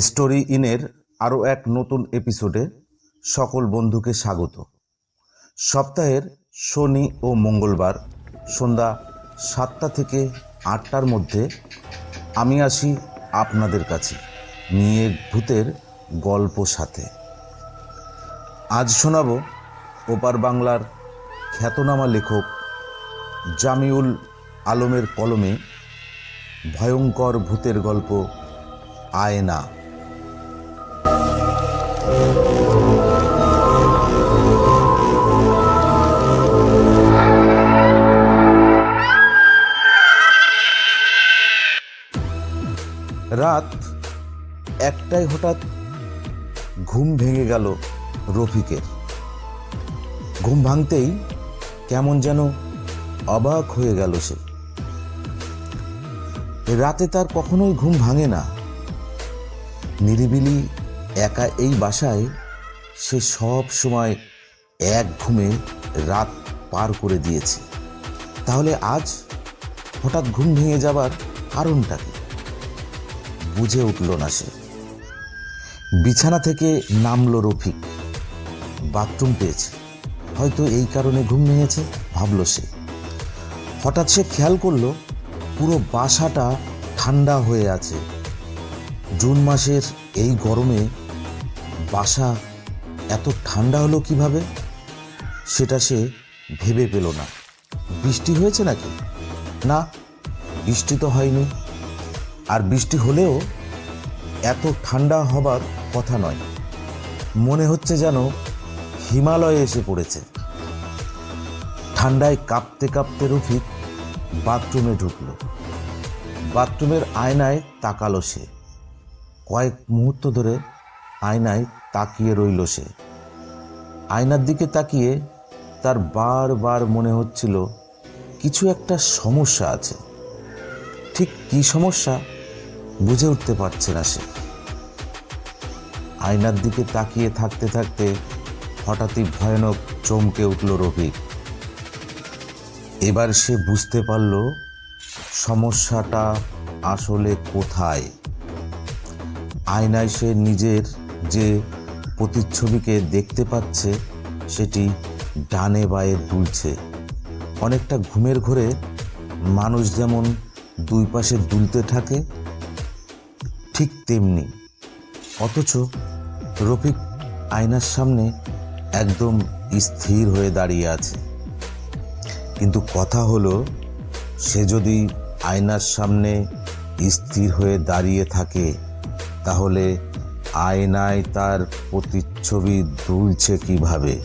Story ইনের আরও এক নতুন এপিসোডে সকল বন্ধুকে স্বাগত। সপ্তাহের শনি ও মঙ্গলবার সন্ধ্যা সাতটা থেকে আটটার মধ্যে আমি আসি আপনাদের কাছে নিয়ে ভূতের গল্প সাথে। আজ শোনাব ওপার বাংলার খ্যাতনামা লেখক জামিউল আলমের কলমে ভয়ঙ্কর ভূতের গল্প আয়না। রাত একটাই হঠাৎ ঘুম ভেঙে গেল রফিকের। ঘুম ভাঙতেই কেমন যেন অবাক হয়ে গেল সে। রাতে তার কখনোই ঘুম ভাঙে না। নিরিবিলি একা এই বাসায় সে সব সময় এক ঘুমে রাত পার করে দিয়েছে। তাহলে আজ হঠাৎ ঘুম ভেঙে যাবার কারণটা কি? বুঝে উঠল না সে। বিছানা থেকে নামলো রফিক। বাথরুম পেয়েছে। হয়তো এই কারণে ঘুম ভেঙেছে, ভাবলো সে। হঠাৎ সে খেয়াল করল, পুরো বাসাটা ঠান্ডা হয়ে আছে। জুন মাসের এই গরমে বাসা এত ঠান্ডা হলো কীভাবে? সেটা সে ভেবে পেল না। বৃষ্টি হয়েছে নাকি? না, বৃষ্টি তো হয়নি। আর বৃষ্টি হলেও এত ঠান্ডা হবার কথা নয়। মনে হচ্ছে যেন হিমালয়ে এসে পড়েছে। ঠান্ডায় কাঁপতে কাঁপতে রফিক বাথরুমে ঢুকল। বাথরুমের আয়নায় তাকালো সে। কয়েক মুহূর্ত ধরে আয়নায় তাকিয়ে রইল সে। আয়নার দিকে তাকিয়ে তার বারবার মনে হচ্ছিল, কিছু একটা সমস্যা আছে। ঠিক কী সমস্যা? বুঝে উঠতে পারছে না সে। আয়নার দিকে তাকিয়ে থাকতে থাকতে হঠাৎই ভয়ানক চমকে উঠল রফিক। এবার সে বুঝতে পারল সমস্যাটা আসলে কোথায়। আয়নায় সে নিজের যে প্রতিচ্ছবিকে দেখতে পাচ্ছে, সেটি ডানে বায়ে দুলছে। অনেকটা ঘুমের ঘরে মানুষ যেমন দুই পাশে দুলতে থাকে ঠিক তেমনি। অথচ রফিক আয়নার সামনে একদম স্থির হয়ে দাঁড়িয়ে আছে। কিন্তু কথা হলো, সে যদি আয়নার সামনে স্থির হয়ে দাঁড়িয়ে থাকে, তাহলে আয়নায় তার প্রতিচ্ছবি দুলছে কীভাবে?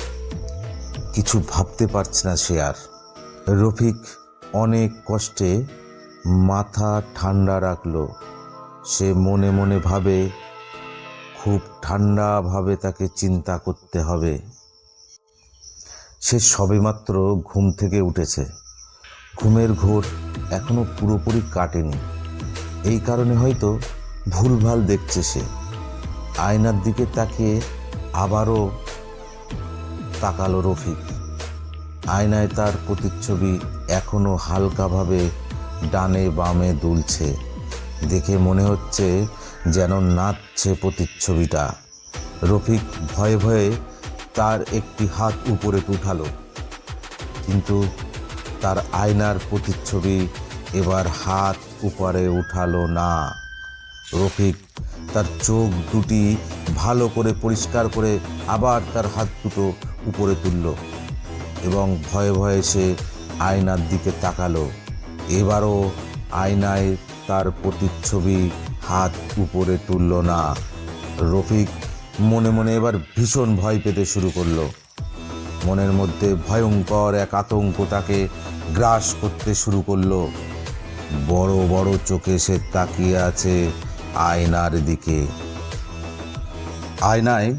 কিছু ভাবতে পারছে না সে আর। রফিক অনেক কষ্টে মাথা ঠান্ডা রাখল। সে মনে মনে ভাবে, খুব ঠান্ডাভাবে তাকে চিন্তা করতে হবে। সে সবেমাত্র ঘুম থেকে উঠেছে। ঘুমের ঘোর এখনও পুরোপুরি কাটেনি। এই কারণে হয়তো ভুলভাল দেখছে সে। আয়নার দিকে তাকিয়ে আবারও তাকালো রফিক। আয়নায় তার প্রতিচ্ছবি এখনও হালকাভাবে ডানে বামে দুলছে। দেখে মনে হচ্ছে যেন নাচছে প্রতিচ্ছবিটা। রফিক ভয়ে ভয়ে তার একটি হাত উপরে উঠালো। কিন্তু তার আয়নার প্রতিচ্ছবি এবার হাত উপরে উঠালো না। রফিক তার চোখ দুটি ভালো করে পরিষ্কার করে আবার তার হাত দুটো উপরে তুলল এবং ভয়ে ভয়ে সে আয়নার দিকে তাকালো। এবারও আয়নায় তার প্রতিচ্ছবি হাত উপরে তুলল না। রফিক মনে মনে এবার ভীষণ ভয় পেতে শুরু করল। মনের মধ্যে ভয়ঙ্কর এক আতঙ্ক তাকে গ্রাস করতে শুরু করল। বড় বড় চোখে সে তাকিয়ে আছে আয়নার দিকে। আয়নায়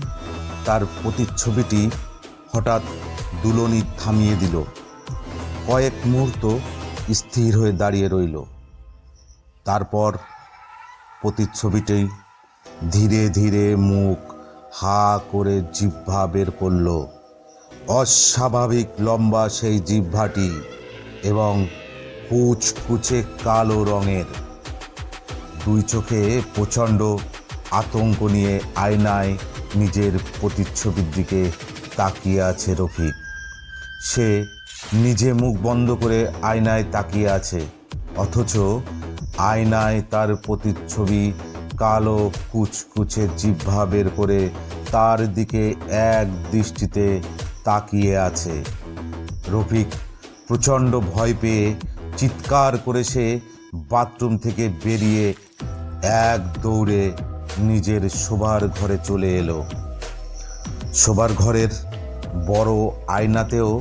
তার প্রতিচ্ছবিটি হঠাৎ দুলনি থামিয়ে দিল। কয়েক মুহূর্ত স্থির হয়ে দাঁড়িয়ে রইল। তারপর প্রতিচ্ছবিটি ধীরে ধীরে মুখ হা করে জিহ্বা বের করল। অস্বাভাবিক লম্বা সেই জিহ্বাটি এবং কুচকুচে কালো রঙের। দুই চোখে প্রচণ্ড আতঙ্ক নিয়ে আয়নায় নিজের প্রতিচ্ছবির দিকে তাকিয়ে আছে রফিক। সে নিজে মুখ বন্ধ করে আয়নায় তাকিয়ে আছে, অথচ আয়নায় তার প্রতিচ্ছবি কালো কুচকুচে জিহ্বা বের করে তার দিকে এক দৃষ্টিতে তাকিয়ে আছে। রফিক প্রচণ্ড ভয় পেয়ে চিৎকার করে সে বাথরুম থেকে বেরিয়ে এক দৌড়ে নিজের শোবার ঘরে চলে এলো। শোবার ঘরের বড় আয়নাতেও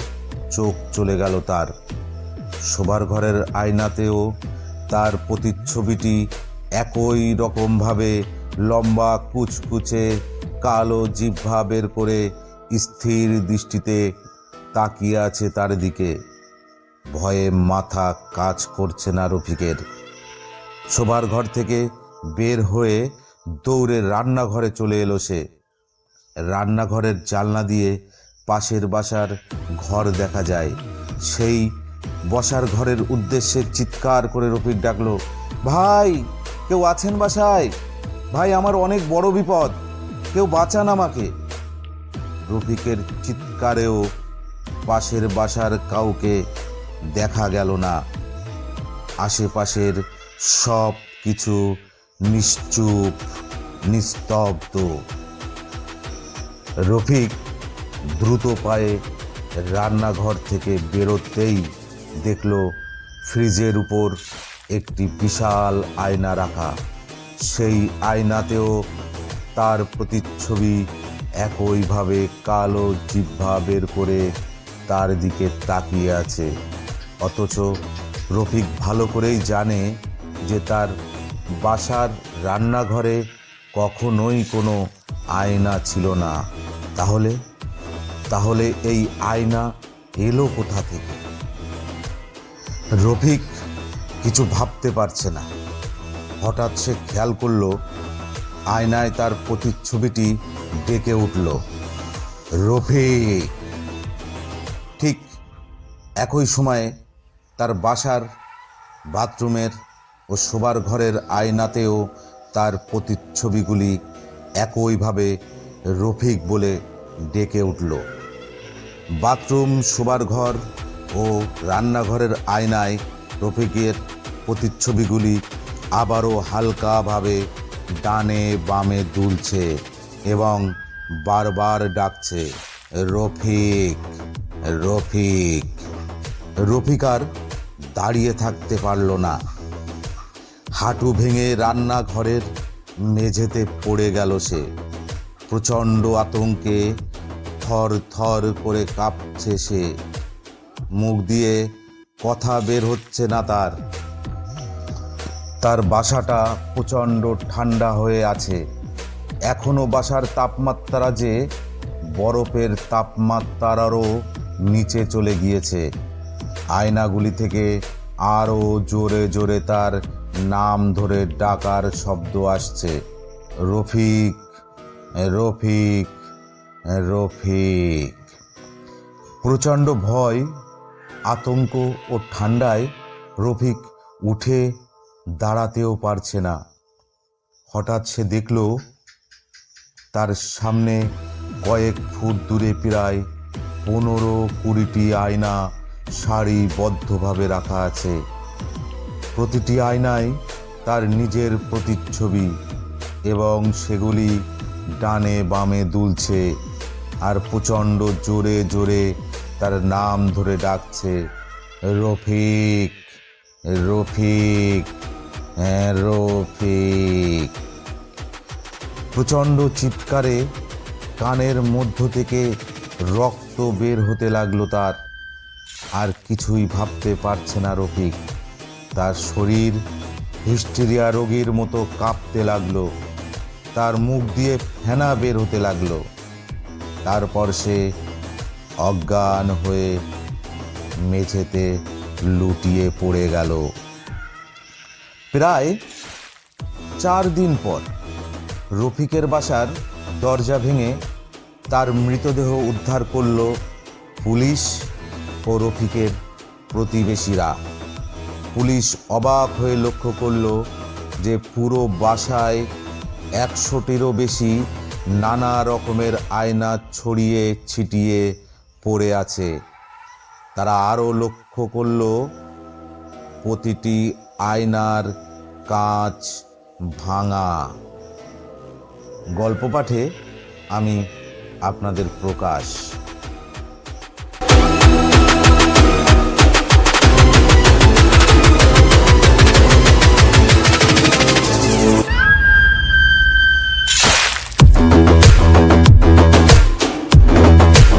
চোখ চলে গেল তার। শোবার ঘরের আয়নাতেও তার প্রতিচ্ছবিটি একই রকমভাবে লম্বা কুচকুচে কালো জিহ্বা বের করে স্থির দৃষ্টিতে তাকিয়ে আছে তার দিকে। ভয়ে মাথা কাজ করছে না রফিকের। শোবার ঘর থেকে বের হয়ে দৌড়ে রান্নাঘরে চলে এলো সে। রান্নাঘরের জানলা দিয়ে পাশের বাসার ঘর দেখা যায়। সেই বসার ঘরের উদ্দেশ্যে চিৎকার করে রফিক ডাকলো, ভাই, কেউ আছেন বাসায়? ভাই, আমার অনেক বড় বিপদ। কেউ বাঁচান আমাকে। রফিকের চিৎকারেও পাশের বাসার কাউকে দেখা গেল না। আশেপাশের সব কিছু নিশ্চুপ, নিস্তব্ধ। রফিক দ্রুত পায়ে রান্নাঘর থেকে বেরোতেই দেখল ফ্রিজের উপর একটি বিশাল আয়না রাখা। সেই আয়নাতেও তার প্রতিচ্ছবি একইভাবে কালো জিহ্বা বের করে তার দিকে তাকিয়ে আছে। অথচ রফিক ভালো করেই জানে যে তার বাসার রান্নাঘরে কখনোই কোনো আয়না ছিল না। তাহলে? তাহলে এই আয়না এলো কোথা থেকে? রফিক কিছু ভাবতে পারছে না। হঠাৎ সে খেয়াল করল, আয়নায় তার প্রতিচ্ছবিটি ডেকে উঠল। রফিক! ঠিক একই সময়ে তার বাসার, বাথরুমের ও শোবার ঘরের আয়নাতেও তার প্রতিচ্ছবিগুলি একইভাবে রফিক বলে ডেকে উঠল। বাথরুম, শোবার ঘর ও রান্নাঘরের আয়নায় রফিকের প্রতিচ্ছবিগুলি আবারও হালকাভাবে ডানে বামে দুলছে এবং বারবার ডাকছে, রফিক রফিক। রফিক আর দাঁড়িয়ে থাকতে পারল না। হাঁটু ভেঙে রান্নাঘরের মেঝেতে পড়ে গেল সে। প্রচণ্ড আতঙ্কে থর থর করে কাঁপছে সে। মুখ দিয়ে কথা বের হচ্ছে না তার। তার বাসাটা প্রচণ্ড ঠান্ডা হয়ে আছে। এখনও বাসার তাপমাত্রা যে বরফের তাপমাত্রারও নিচে চলে গিয়েছে। আয়নাগুলি থেকে আরও জোরে জোরে তার নাম ধরে ডাকার শব্দ আসছে। রফিক রফিক রফিক। প্রচণ্ড ভয় আতঙ্ক ও ঠান্ডায় রফিক উঠে দাঁড়াতেও পারছে না। হঠাৎ সে দেখল তার সামনে কয়েক ফুট দূরে প্রায় পনেরো কুড়িটি আয়না সারিবদ্ধভাবে রাখা আছে। প্রতিটি আয়নায় তার নিজের প্রতিচ্ছবি এবং সেগুলি ডানে বামে দুলছে আর প্রচণ্ড জোরে জোরে তার নাম ধরে ডাকছে, রফিক রফিক হ্যাঁ রফিক। প্রচণ্ড চিৎকারে কানের মধ্য থেকে রক্ত বের হতে লাগল তার। আর কিছুই ভাবতে পারছে না রফিক। তার শরীর হিস্টেরিয়া রোগীর মতো কাঁপতে লাগল। তার মুখ দিয়ে ফেনা বের হতে লাগল। তারপর সে অজ্ঞান হয়ে মেঝেতে লুটিয়ে পড়ে গেল। প্রায় চার দিন পর রফিকের বাসার দরজা ভেঙে তার মৃতদেহ উদ্ধার করল পুলিশ ও রফিকের প্রতিবেশীরা। পুলিশ অবাক হয়ে লক্ষ্য করল যে পুরো বাসায় একশোটিরও বেশি নানা রকমের আয়না ছড়িয়ে ছিটিয়ে পড়ে আছে। তারা আরও লক্ষ্য করল, প্রতিটি আয়নার কাঁচ ভাঙা। গল্প পাঠে আমি আপনাদের প্রকাশ